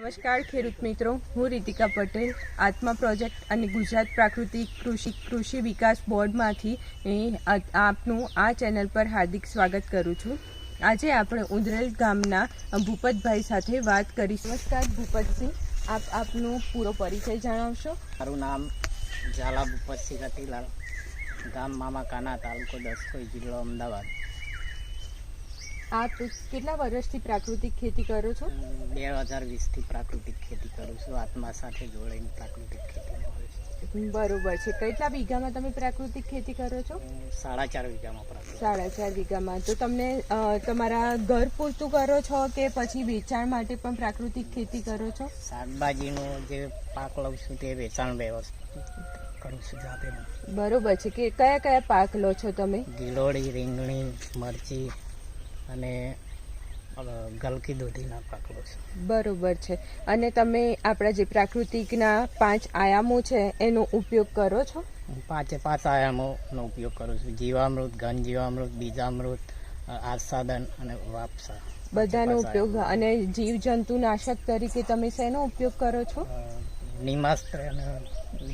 નમસ્કાર, ખેડૂત મિત્રો. હું રીતિકા પટેલ. આત્મા પ્રોજેક્ટ અને ગુજરાત પ્રાકૃતિક કૃષિ કૃષિ વિકાસ બોર્ડમાંથી આપનું આ ચેનલ પર હાર્દિક સ્વાગત કરું છું. આજે આપણે ઉંદરેલ ગામના ભૂપતભાઈ સાથે વાત કરીશું. નમસ્કાર, ભૂપતસિંહ. આપ આપનો પૂરો પરિચય જણાવશો? મારું નામ ઝાલા ભૂપતસિંહ રતિલાલ. ગામ મામા કાના તાલુકો દસકોઈ જિલ્લો અમદાવાદ. આપ કેટલા વર્ષથી પ્રાકૃતિક ખેતી કરો છો? બે હજાર વીસથી પ્રાકૃતિક ખેતી કરું છું. આત્મા સાથે જોડાઈને પ્રાકૃતિક ખેતી છે. બરોબર છે. કેટલા વીઘામાં તમે પ્રાકૃતિક ખેતી કરો છો? સાડા ચાર વીઘામાં સાડા ચાર વીઘામાં. તો તમને તમારા ઘર પૂરતું કરો છો કે પછી વેચાણ માટે પણ પ્રાકૃતિક ખેતી કરો છો? શાકભાજીનો જે પાક લઉં છું તે વેચાણ વ્યવસ્થા કરું છું જાતે બરોબર છે. કે કયા કયા પાક લો છો તમે? ગીલોડી રીંગણી મરચી અને ગલકી દૂધીના પાકલો છે. બરોબર છે. અને તમે આપણા જે પ્રાકૃતિકના પાંચ આયામો છે એનો ઉપયોગ કરો છો? પાંચે પાંચ આયામોનો ઉપયોગ કરું છું. જીવામૃત ઘન જીવામૃત બીજામૃત આસ્વાદન અને વાપસા. બધાનો ઉપયોગ અને જીવજંતુ નાશક તરીકે તમે શેનો ઉપયોગ કરો છો? નિમાસ્ત્ર અને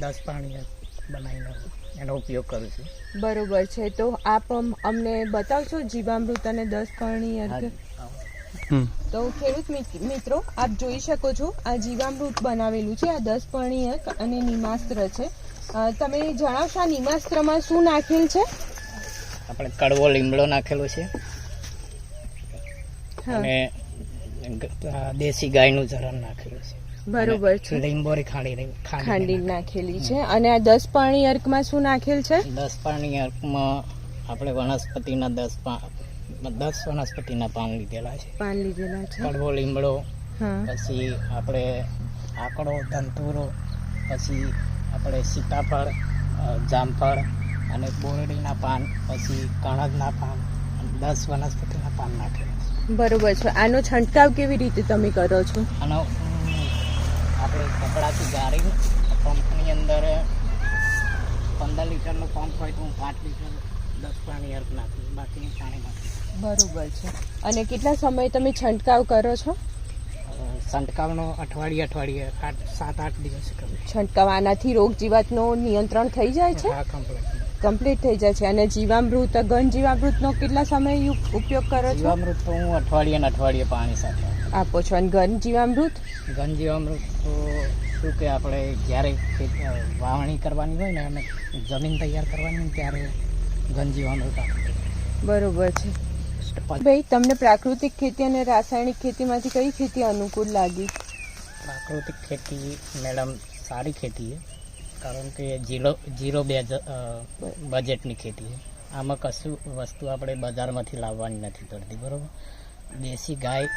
દસ પાણી બનાવીને એનો ઉપયોગ કરું છું. બરોબર છે. તો આપ અમને બતાવશો જીવામૃત અને દસ કરણી અર્ક. તો ખેડૂત મિત્રો આપ જોઈ શકો છો આ જીવામૃત બનાવેલું છે. આ દસ પરણીયક અને નિમાસ્ત્ર છે. તમે જણાવશો આ નિમાસ્ત્રમાં શું નાખેલ છે? આપણે કડવો લીમડો નાખેલો છે. હા. અને દેશી ગાયનું ઝરણ નાખેલું છે. બરોબર છે. લીંબોરી ખાંડી ખાંડી નાખેલી છે. અને આ દસ પાણી અર્કમાં શું નાખેલ છે? દસ પાણી અર્કમાં આપણે વનસ્પતિના દસ દસ વનસ્પતિના પાન લીધેલા છે. પાન લીધેલા છે. કડવો લીમડો પછી આપણે આકડો ધંતુરો પછી આપણે સીતાફળ જામફળ અને બોરડીના પાન પછી કણદના પાન દસ વનસ્પતિના પાન નાખેલા બરોબર છે. આનો છંટકાવ કેવી રીતે તમે કરો છો? આનો આપણે કપડાથી ગાળીને પંપની અંદર પંદર લીટરનું પંપ હોય તો હું પાંચ લીટર દસ પાણી અર્ક નાખું બાકીનું પાણી નાખું બરોબર છે. અને કેટલા સમય તમે છંટકાવ કરો છો? છંટકાવનો અઠવાડિયે અઠવાડિયે આઠ સાત આઠ દિવસ કરું. છંટકાવ આનાથી રોગ જીવાતનો નિયંત્રણ થઈ જાય છે? હા કમ્પ્લીટ કમ્પ્લીટ થઈ જાય છે. અને જીવામૃત ઘન જીવામૃતનો કેટલા સમય ઉપયોગ કરો છો? જીવામૃત તો હું અઠવાડિયે અઠવાડિયે પાણી સાથે આપો છો અને ઘન જીવામૃત? ઘન જીવામૃત તો શું કે આપણે જ્યારે વાવણી કરવાની હોય ને અને જમીન તૈયાર કરવાની ત્યારે ઘન જીવામૃત બરોબર છે. ભાઈ તમને પ્રાકૃતિક ખેતી અને રાસાયણિક ખેતીમાંથી કઈ ખેતી અનુકૂળ લાગી? પ્રાકૃતિક ખેતી મેડમ સારી ખેતી છે. કારણ કે જીરો જીરો બેજ બજેટની ખેતી છે. આમાં કશું વસ્તુ આપણે બજારમાંથી લાવવાની નથી પડતી બરાબર? દેશી ગાય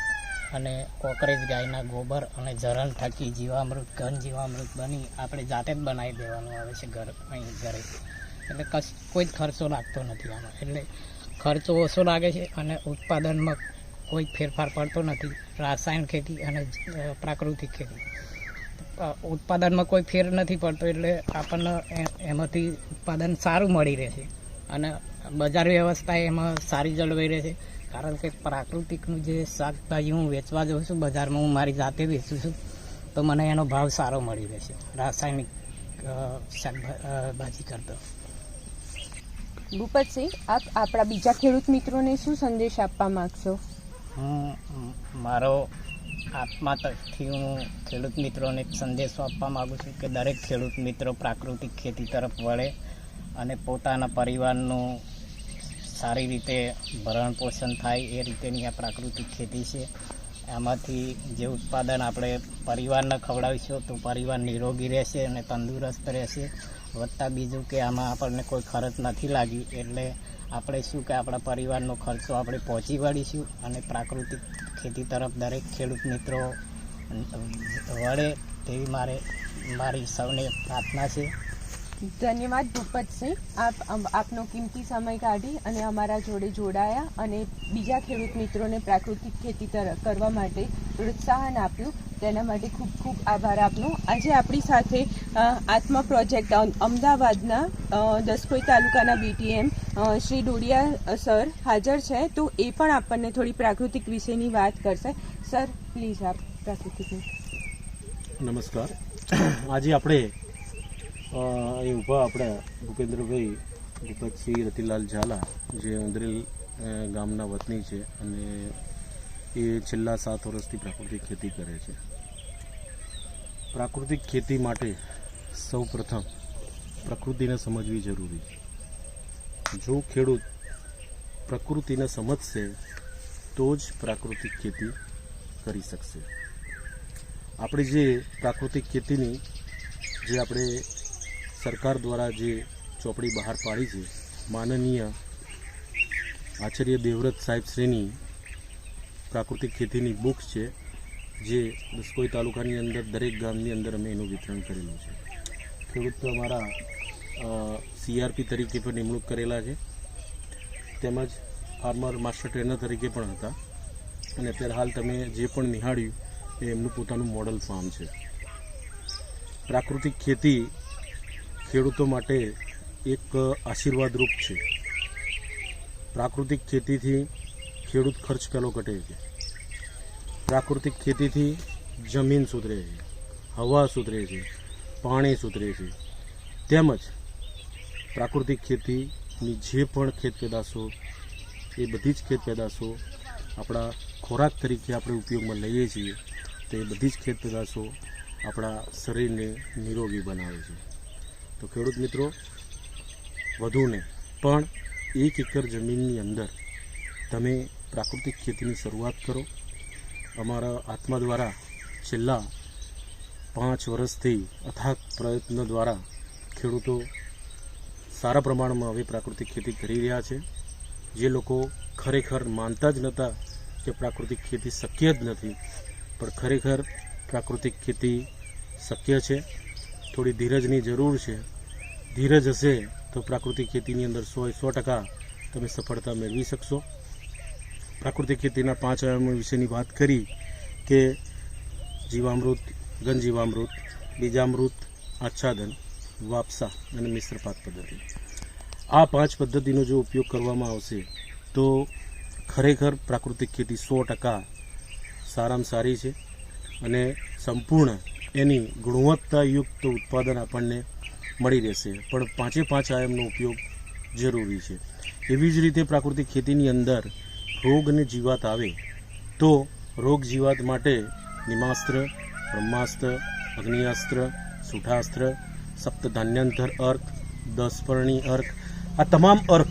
અને કોકરેજ ગાયના ગોબર અને જરણ થકી જીવામૃત, ઘન જીવામૃત બની આપણે જાતે જ બનાવી દેવાનું આવે છે ઘર, અહીં ઘરે. એટલે કશ, કોઈ જ ખર્ચો લાગતો નથી આમાં. એટલે ખર્ચો ઓછો લાગે છે અને ઉત્પાદનમાં કોઈ ફેરફાર પડતો નથી. રાસાયણ ખેતી અને પ્રાકૃતિક ખેતી. ઉત્પાદનમાં કોઈ ફેર નથી પડતો એટલે આપણને એમાંથી ઉત્પાદન સારું મળી રહે છે. અને બજાર વ્યવસ્થા એમાં સારી જળવાઈ રહે છે. કારણ કે પ્રાકૃતિકનું જે શાકભાજી હું વેચવા જાઉં છું બજારમાં હું મારી જાતે વેચું છું તો મને એનો ભાવ સારો મળી રહેશે રાસાયણિક શાકભાજી કરતો. ભૂપતસિંહ આપ આપણા બીજા ખેડૂત મિત્રોને શું સંદેશ આપવા માગશો? હું મારો આત્મા તરફથી હું ખેડૂત મિત્રોને એક સંદેશો આપવા માગું છું કે દરેક ખેડૂત મિત્રો પ્રાકૃતિક ખેતી તરફ વળે અને પોતાના પરિવારનું સારી રીતે ભરણ પોષણ થાય એ રીતેની આ પ્રાકૃતિક ખેતી છે. આમાંથી જે ઉત્પાદન આપણે પરિવારને ખવડાવીશું તો પરિવાર નિરોગી રહેશે અને તંદુરસ્ત રહેશે. વધતા બીજું કે આમાં આપણને કોઈ ખર્ચ નથી લાગી એટલે આપણે શું કે આપણા પરિવારનો ખર્ચો આપણે પહોંચી વળીશું અને પ્રાકૃતિક ખેતી તરફ દરેક ખેડૂત મિત્રો વળે તેવી મારે મારી સૌને પ્રાર્થના છે. ધન્યવાદ ભૂપતસિંહ. આપ આપનો કિંમતી સમય કાઢી અને અમારા જોડે જોડાયા અને બીજા ખેડૂત મિત્રોને પ્રાકૃતિક ખેતી કરવા માટે પ્રોત્સાહન આપ્યું. તેના માટે ખૂબ ખૂબ આભાર આપનો. આજે આપણી સાથે આત્મા પ્રોજેક્ટ અમ- અમદાવાદના દસકોઈ તાલુકાના બીટીએમ શ્રી ડોડિયા સર હાજર છે. તો એ પણ આપણને થોડી પ્રાકૃતિક વિશેની વાત કરશે. સર, પ્લીઝ આપ પ્રાકૃતિક નમસ્કાર. આજે આપણે અહીં ઊભા આપણે ભૂપેન્દ્રભાઈ, ભૂપતસિંહ રતિલાલ ઝાલા, જે અંદરેલ ગામના વતની છે અને એ છેલ્લા સાત વર્ષથી પ્રાકૃતિક ખેતી કરે છે. પ્રાકૃતિક ખેતી માટે સૌ પ્રથમ પ્રકૃતિને સમજવી જરૂરી છે. જો ખેડૂત પ્રકૃતિને સમજશે, તો જ પ્રાકૃતિક ખેતી કરી શકશે. આપણે જે પ્રાકૃતિક ખેતીની જે આપણે સરકાર દ્વારા જે ચોપડી બહાર પાડી છે, માનનીય આચાર્ય દેવવ્રત સાહેબ શ્રીની પ્રાકૃતિક ખેતીની બુક્સ છે, જે દસકોઈ તાલુકાની અંદર દરેક ગામની અંદર અમે એનું વિતરણ કરેલું છે. ખેડૂત અમારા સીઆરપી તરીકે પણ નિમણૂક કરેલા છે. તેમજ ફાર્મર માસ્ટર ટ્રેનર તરીકે પણ હતા. અને અત્યારે હાલ તમે જે પણ નિહાળ્યું, એ એમનું પોતાનું મોડલ ફાર્મ છે. પ્રાકૃતિક ખેતી ખેડૂતો માટે એક આશીર્વાદરૂપ છે. પ્રાકૃતિક ખેતીથી ખેડૂત ખર્ચ પેલો ઘટે છે. પ્રાકૃતિક ખેતીથી જમીન સુધરે છે, હવા સુધરે છે, પાણી સુધરે છે. તેમજ પ્રાકૃતિક ખેતીની જે પણ ખેત પેદાશો, એ બધી જ ખેત પેદાશો આપણા ખોરાક તરીકે આપણે ઉપયોગમાં લઈએ છીએ, તે બધી જ ખેત પેદાશો આપણા શરીરને નિરોગી બનાવે છે. તો ખેડૂત મિત્રો, વધુ નહીં. પણ એક એકર જમીનની અંદર તમે પ્રાકૃતિક ખેતીની શરૂઆત કરો. અમારા આત્મા દ્વારા છેલ્લા પાંચ વર્ષથી અથાગ પ્રયત્ન દ્વારા ખેડૂતો સારા પ્રમાણમાં હવે પ્રાકૃતિક ખેતી કરી રહ્યા છે. જે લોકો ખરેખર માનતા જ નહોતા કે પ્રાકૃતિક ખેતી શક્ય જ નથી, પણ ખરેખર પ્રાકૃતિક ખેતી શક્ય છે. થોડી ધીરજની જરૂર છે. ધીરજ હશે તો પ્રાકૃતિક ખેતીની અંદર સો સો ટકા તમે સફળતા મેળવી શકશો. પ્રાકૃતિક ખેતીના પાંચ આયામો વિશેની વાત કરી કે જીવામૃત ગંજીવામૃત બીજામૃત, આચ્છાદન, વાપસા અને મિશ્ર પાક પદ્ધતિ. આ પાંચ પદ્ધતિનો જો ઉપયોગ કરવામાં આવશે તો ખરેખર પ્રાકૃતિક ખેતી સો ટકા સારામાં સારી છે અને સંપૂર્ણ એની ગુણવત્તાયુક્ત ઉત્પાદન આપણને મળી રહેશે. પણ પાંચે પાંચ આયામનો ઉપયોગ જરૂરી છે. એવી જ રીતે પ્રાકૃતિક ખેતીની અંદર રોગ અને જીવાત આવે તો રોગ જીવાત માટે નિમાસ્ત્ર, બ્રહ્માસ્ત્ર અગ્નિઅસ્ત્ર સુઠાસ્ત્ર સપ્તધાન્યંતર અર્ક, દસપર્ણી અર્ક, આ તમામ અર્ક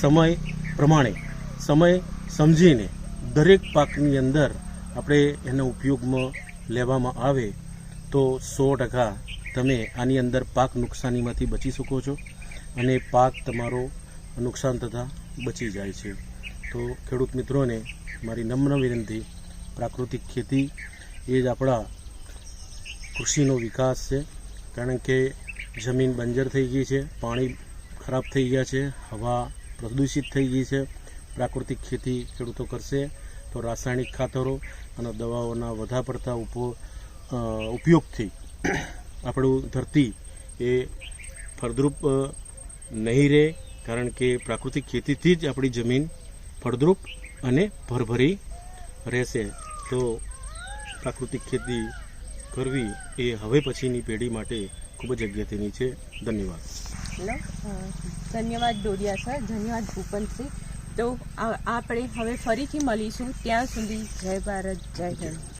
સમય પ્રમાણે, સમય સમજીને દરેક પાકની અંદર આપણે એનો ઉપયોગમાં લેવામાં આવે તો સો ટકા તમે આની અંદર પાક નુકસાનીમાંથી બચી શકો છો અને પાક તમારો નુકસાન થતાં બચી જાય છે. તો ખેડૂત મિત્રોને મારી નમ્ર વિનંતી પ્રાકૃતિક ખેતી એ જ આપણા કૃષિનો વિકાસ છે. કારણ કે જમીન બંજર થઈ ગઈ છે પાણી ખરાબ થઈ ગયા છે હવા પ્રદૂષિત થઈ ગઈ છે. પ્રાકૃતિક ખેતી ખેડૂતો કરશે તો રાસાયણિક ખાતરો અને દવાઓના વધા પડતા ઉપો અ, ઉપયોગથી આપણું ધરતી એ ફળદ્રુપ નહીં રહે, કારણ કે પ્રાકૃતિક ખેતીથી જ આપણી જમીન ફળદ્રુપ અને ભરભરી રહેશે. તો પ્રાકૃતિક ખેતી કરવી એ હવે પછીની પેઢી માટે ખૂબ જ અગત્યની છે. ધન્યવાદ. ધન્યવાદ ડોડિયા સર. ધન્યવાદ ભૂપનસિંહ તો આપણે હવે ફરીથી મળીશું. ત્યાં સુધી જય ભારત, જય હિન્દ.